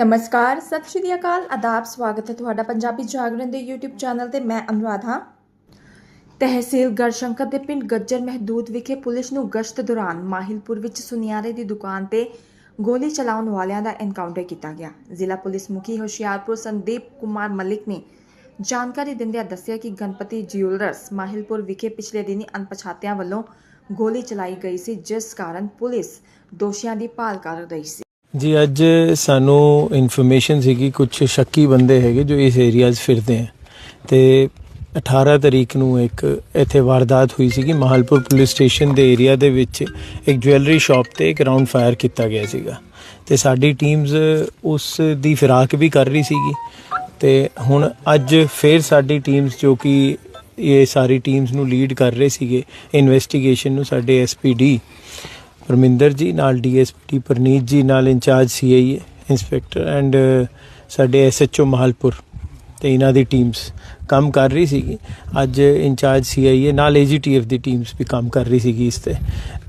ਨਮਸਕਾਰ, ਸਤਿ ਸ਼੍ਰੀ ਅਕਾਲ, ਆਦਾਬ, ਸਵਾਗਤ ਹੈ ਤੁਹਾਡਾ ਪੰਜਾਬੀ ਜਾਗਰਣ ਦੇ YouTube ਚੈਨਲ ਤੇ ਮੈਂ ਅਨੁਰਾਧ। ਹਾਂ ਤਹਿਸੀਲ ਗੜਸ਼ੰਕਰ ਦੇ ਪਿੰਡ ਗੱਜਰ ਮਹਦੂਦ ਵਿਖੇ ਪੁਲਿਸ ਨੂੰ ਗਸ਼ਤ ਦੌਰਾਨ ਮਾਹਿਲਪੁਰ ਵਿੱਚ ਸੁਨਿਆਰੇ ਦੀ ਦੁਕਾਨ ਤੇ ਗੋਲੀ ਚਲਾਉਣ ਵਾਲਿਆਂ ਦਾ ਐਨਕਾਊਂਟਰ ਕੀਤਾ ਗਿਆ। ਜ਼ਿਲ੍ਹਾ ਪੁਲਿਸ ਮੁਖੀ ਹੁਸ਼ਿਆਰਪੁਰ ਸੰਦੀਪ ਕੁਮਾਰ ਮਲਿਕ ਨੇ ਜਾਣਕਾਰੀ ਦਿੰਦਿਆਂ ਦੱਸਿਆ ਕਿ ਗਣਪਤੀ ਜਿਊਲਰਸ ਮਾਹਿਲਪੁਰ ਵਿਖੇ ਪਿਛਲੇ ਦਿਨੀ ਅਣਪਛਾਤਿਆਂ ਵੱਲੋਂ ਗੋਲੀ ਚਲਾਈ ਗਈ ਸੀ, ਜਿਸ ਕਾਰਨ ਪੁਲਿਸ ਦੋਸ਼ੀਆਂ ਦੀ ਭਾਲ ਕਰ ਰਹੀ ਸੀ। ਜੀ, ਅੱਜ ਸਾਨੂੰ ਇਨਫੋਰਮੇਸ਼ਨ ਸੀਗੀ ਕੁਝ ਸ਼ੱਕੀ ਬੰਦੇ ਹੈਗੇ ਜੋ ਇਸ ਏਰੀਆ 'ਚ ਫਿਰਦੇ ਆ। ਤੇ 18 ਤਰੀਕ ਨੂੰ ਇੱਕ ਇੱਥੇ ਵਾਰਦਾਤ ਹੋਈ ਸੀਗੀ, ਮਹਾਲਪੁਰ ਪੁਲਿਸ ਸਟੇਸ਼ਨ ਦੇ ਏਰੀਆ ਦੇ ਵਿੱਚ ਇੱਕ ਜੁਐਲਰੀ ਸ਼ਾਪ ਤੇ ਇੱਕ ਰਾਉਂਡ ਫਾਇਰ ਕੀਤਾ ਗਿਆ ਸੀਗਾ। ਤੇ ਸਾਡੀ ਟੀਮਸ ਉਸ ਦੀ ਫਿਰਾਕ ਵੀ ਕਰ ਰਹੀ ਸੀਗੀ। ਤੇ ਹੁਣ ਅੱਜ ਫੇਰ ਸਾਡੀ ਟੀਮਸ ਜੋ ਕਿ ਇਹ ਸਾਰੀ ਟੀਮਸ ਨੂੰ ਲੀਡ ਕਰ ਰਹੇ ਸੀਗੇ ਇਨਵੈਸਟੀਗੇਸ਼ਨ ਨੂੰ ਸਾਡੇ ਐਸਪੀਡੀ ਪਰਮਿੰਦਰ ਜੀ, ਨਾਲ ਡੀਐਸਪੀ ਪਰਨੀਤ ਜੀ, ਨਾਲ ਇੰਚਾਰਜ ਸੀਆਈਏ ਇੰਸਪੈਕਟਰ ਐਂਡ ਸਾਡੇ ਐਸਐਚਓ ਮਹਾਲਪੁਰ ਤੇ ਇਹਨਾਂ ਦੀ ਟੀਮਸ ਕੰਮ ਕਰ ਰਹੀ ਸੀਗੀ। ਅੱਜ ਇੰਚਾਰਜ ਸੀਆਈਏ ਨਾਲ ਏਜੀਟੀਐਫ ਦੀ ਟੀਮਸ ਵੀ ਕੰਮ ਕਰ ਰਹੀ ਸੀਗੀ ਇਸ ਤੇ।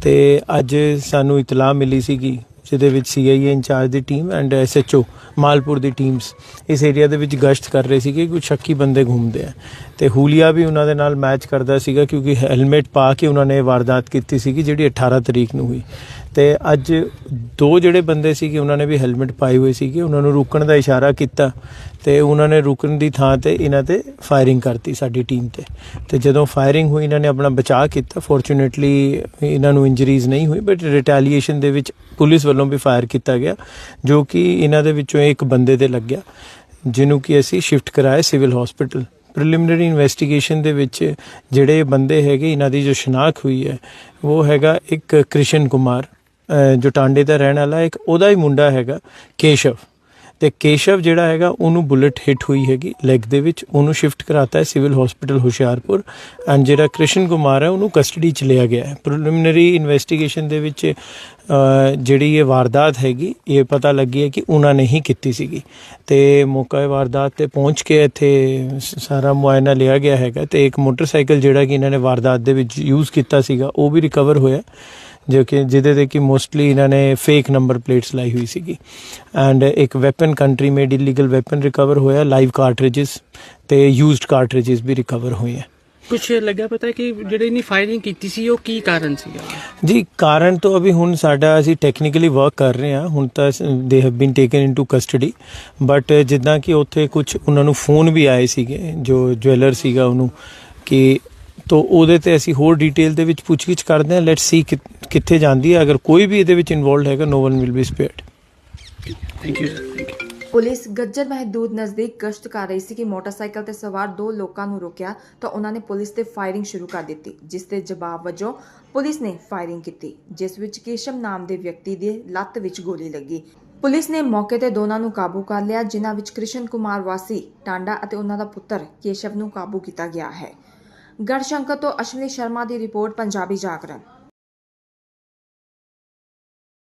ਤੇ ਅੱਜ ਸਾਨੂੰ ਇਤਲਾਹ ਮਿਲੀ ਸੀਗੀ ਜਿਹਦੇ ਵਿੱਚ ਸੀਆਈਏ ਇੰਚਾਰਜ ਦੀ ਟੀਮ ਐਂਡ ਐਸਐਚਓ ਮਾਲਪੁਰ ਦੀ ਟੀਮਸ ਇਸ ਏਰੀਆ ਦੇ ਵਿੱਚ ਗਸ਼ਤ ਕਰ ਰਹੇ ਸੀਗੇ ਕੁਝ ਸ਼ੱਕੀ ਬੰਦੇ ਘੁੰਮਦੇ ਆ। ਤੇ ਹੂਲੀਆ ਵੀ ਉਹਨਾਂ ਦੇ ਨਾਲ ਮੈਚ ਕਰਦਾ ਸੀਗਾ ਕਿਉਂਕਿ ਹੈਲਮਟ ਪਾ ਕੇ ਉਹਨਾਂ ਨੇ ਵਾਰਦਾਤ ਕੀਤੀ ਸੀਗੀ, ਜਿਹੜੀ 18 ਤਰੀਕ ਨੂੰ ਹੋਈ। ਤੇ ਅੱਜ ਦੋ ਜਿਹੜੇ ਬੰਦੇ ਸੀਗੇ, ਉਹਨਾਂ ਨੇ ਵੀ ਹੈਲਮਟ ਪਾਏ ਹੋਏ ਸੀਗੀ, ਉਹਨਾਂ ਨੂੰ ਰੁਕਣ ਦਾ ਇਸ਼ਾਰਾ ਕੀਤਾ ਤੇ ਉਹਨਾਂ ਨੇ ਰੁਕਣ ਦੀ ਥਾਂ ਤੇ ਇਹਨਾਂ ਤੇ ਫਾਇਰਿੰਗ ਕਰਤੀ ਸਾਡੀ ਟੀਮ ਤੇ। ਤੇ ਜਦੋਂ ਫਾਇਰਿੰਗ ਹੋਈ, ਇਹਨਾਂ ਨੇ ਆਪਣਾ ਬਚਾਅ ਕੀਤਾ। ਫੋਰਚੂਨੇਟਲੀ ਇਹਨਾਂ ਨੂੰ ਇੰਜਰੀਜ਼ ਨਹੀਂ ਹੋਈ ਬਟ ਰਿਟੈਲੀਏਸ਼ਨ ਦੇ ਵਿੱਚ ਪੁਲਿਸ ਵੱਲੋਂ ਵੀ ਫਾਇਰ ਕੀਤਾ ਗਿਆ, ਜੋ ਕਿ ਇਹਨਾਂ ਦੇ ਵਿੱਚੋਂ ਇੱਕ ਬੰਦੇ ਤੇ ਲੱਗਿਆ, ਜਿਹਨੂੰ ਕਿ ਅਸੀਂ ਸ਼ਿਫਟ ਕਰਾਇਆ ਸਿਵਲ ਹਸਪੀਟਲ। ਪ੍ਰੀਲਿਮਿਨਰੀ ਇਨਵੈਸਟੀਗੇਸ਼ਨ ਦੇ ਵਿੱਚ ਜਿਹੜੇ ਬੰਦੇ ਹੈਗੇ, ਇਹਨਾਂ ਦੀ ਜੋ ਸ਼ਨਾਖ ਹੋਈ ਹੈ, ਉਹ ਹੈਗਾ ਇੱਕ ਕ੍ਰਿਸ਼ਨ ਕੁਮਾਰ ਜੋ ਟਾਂਡੇ ਦਾ ਰਹਿਣ ਵਾਲਾ ਇੱਕ ਉਹਦਾ ਹੀ ਮੁੰਡਾ ਹੈਗਾ, ਕੇਸ਼ਵ। ਤੇ ਕੇਸ਼ਵ ਜਿਹੜਾ ਹੈਗਾ, ਉਹਨੂੰ ਬੁਲਟ ਹਿੱਟ ਹੋਈ ਹੈਗੀ ਲੈਗ ਦੇ ਵਿੱਚ। ਉਹਨੂੰ ਸ਼ਿਫਟ ਕਰਾਤਾ ਹੈ ਸਿਵਲ ਹਸਪੀਟਲ ਹੁਸ਼ਿਆਰਪੁਰ। ਐਂਡ ਜਿਹੜਾ ਕ੍ਰਿਸ਼ਨ ਕੁਮਾਰ ਹੈ, ਉਹਨੂੰ ਕਸਟਡੀ ਚ ਲਿਆ ਗਿਆ ਹੈ। ਪ੍ਰੀਲਿਮਿਨਰੀ ਇਨਵੈਸਟੀਗੇਸ਼ਨ ਦੇ ਵਿੱਚ ਜਿਹੜੀ ਇਹ ਵਾਰਦਾਤ ਹੈਗੀ, ਇਹ ਪਤਾ ਲੱਗੀ ਹੈ ਕਿ ਉਹਨਾਂ ਨੇ ਹੀ ਕੀਤੀ ਸੀਗੀ। ਤੇ ਮੌਕਾ ਵਾਰਦਾਤ ਤੇ ਪਹੁੰਚ ਕੇ ਇੱਥੇ ਸਾਰਾ ਮੁਆਇਨਾ ਲਿਆ ਗਿਆ ਹੈਗਾ। ਤੇ ਇੱਕ ਮੋਟਰਸਾਈਕਲ ਜਿਹੜਾ ਕਿ ਇਹਨਾਂ ਨੇ ਵਾਰਦਾਤ ਦੇ ਵਿੱਚ ਯੂਜ਼ ਕੀਤਾ ਸੀਗਾ, ਉਹ ਵੀ ਰਿਕਵਰ ਹੋਇਆ। ਜੋ ਕਿ ਜਿਹਦੇ ਤੇ ਕਿ ਮੋਸਟਲੀ ਇਹਨਾਂ ਨੇ ਫੇਕ ਨੰਬਰ ਪਲੇਟਸ ਲਾਈ ਹੋਈ ਸੀਗੀ। ਐਂਡ ਇੱਕ weapon country made illegal weapon recover ਹੋਇਆ ਲਾਈਵ ਕਾਰਟ੍ਰਿਜਸ ਤੇ ਯੂਜ਼ਡ ਕਾਰਟ੍ਰਿਜਸ ਵੀ ਰਿਕਵਰ ਹੋਏ ਹੈ ਕੁਛ ਲੱਗਾ ਪਤਾ ਕਿ ਜਿਹੜੇ ਨੇ ਫਾਇਰਿੰਗ ਕੀਤੀ ਸੀ ਉਹ ਕੀ ਕਾਰਨ ਸੀਗਾ? ਜੀ ਕਾਰਨ ਤੋਂ ਅਭੀ ਹੁਣ ਸਾਡਾ ਅਸੀਂ ਟੈਕਨੀਕਲੀ ਵਰਕ ਕਰ ਰਹੇ ਹਾਂ ਹੁਣ ਤਾਂ they have been taken into custody but ਜਿੱਦਾਂ ਕਿ ਉੱਥੇ ਕੁਝ ਉਹਨਾਂ ਨੂੰ ਫੋਨ ਵੀ ਆਏ ਸੀਗੇ ਜੋ ਜੁਐਲਰ ਸੀਗਾ ਉਹਨੂੰ ਕਿ ਤੋ ਉਹਦੇ ਤੇ ਅਸੀਂ ਹੋਰ ਡਿਟੇਲ ਦੇ ਵਿੱਚ ਪੁੱਛਗਿੱਛ ਕਰਦੇ ਹਾਂ। ਲੈਟਸ ਸੀ ਕਿੱਥੇ ਜਾਂਦੀ ਹੈ। ਅਗਰ ਕੋਈ ਵੀ ਇਹਦੇ ਵਿੱਚ ਇਨਵੋਲਡ ਹੈਗਾ no one will be spared thank you thank you police Gajjar ਮਹਦੂਦ ਨਜ਼ਦੀਕ ਗਸ਼ਤ ਕਰ ਰਹੀ ਸੀ ਕਿ ਮੋਟਰਸਾਈਕਲ ਤੇ ਸਵਾਰ ਦੋ ਲੋਕਾਂ ਨੂੰ ਰੋਕਿਆ ਤਾਂ ਉਹਨਾਂ ਨੇ ਪੁਲਿਸ ਤੇ ਫਾਇਰਿੰਗ ਸ਼ੁਰੂ ਕਰ ਦਿੱਤੀ ਜਿਸ ਦੇ ਜਵਾਬ ਵਜੋਂ ਪੁਲਿਸ ਨੇ ਫਾਇਰਿੰਗ ਕੀਤੀ ਜਿਸ ਵਿੱਚ ਕੇਸ਼ਮ ਨਾਮ ਦੇ ਵਿਅਕਤੀ ਦੀ ਲੱਤ ਵਿੱਚ ਗੋਲੀ ਲੱਗੀ। ਪੁਲਿਸ ਨੇ ਮੌਕੇ ਤੇ ਦੋਨਾਂ ਨੂੰ ਕਾਬੂ ਕਰ ਲਿਆ ਜਿਨ੍ਹਾਂ ਵਿੱਚ ਕ੍ਰਿਸ਼ਨ ਕੁਮਾਰ ਵਾਸੀ ਟਾਂਡਾ ਅਤੇ ਉਹਨਾਂ ਦਾ ਪੁੱਤਰ ਕੇਸ਼ਵ ਨੂੰ ਕਾਬੂ ਕੀਤਾ ਗਿਆ ਹੈ। ਗੜਸ਼ੰਕਰ ਤੋਂ ਅਸ਼ਵਨੀ ਸ਼ਰਮਾ ਦੀ ਰਿਪੋਰਟ ਪੰਜਾਬੀ ਜਾਗਰਣ।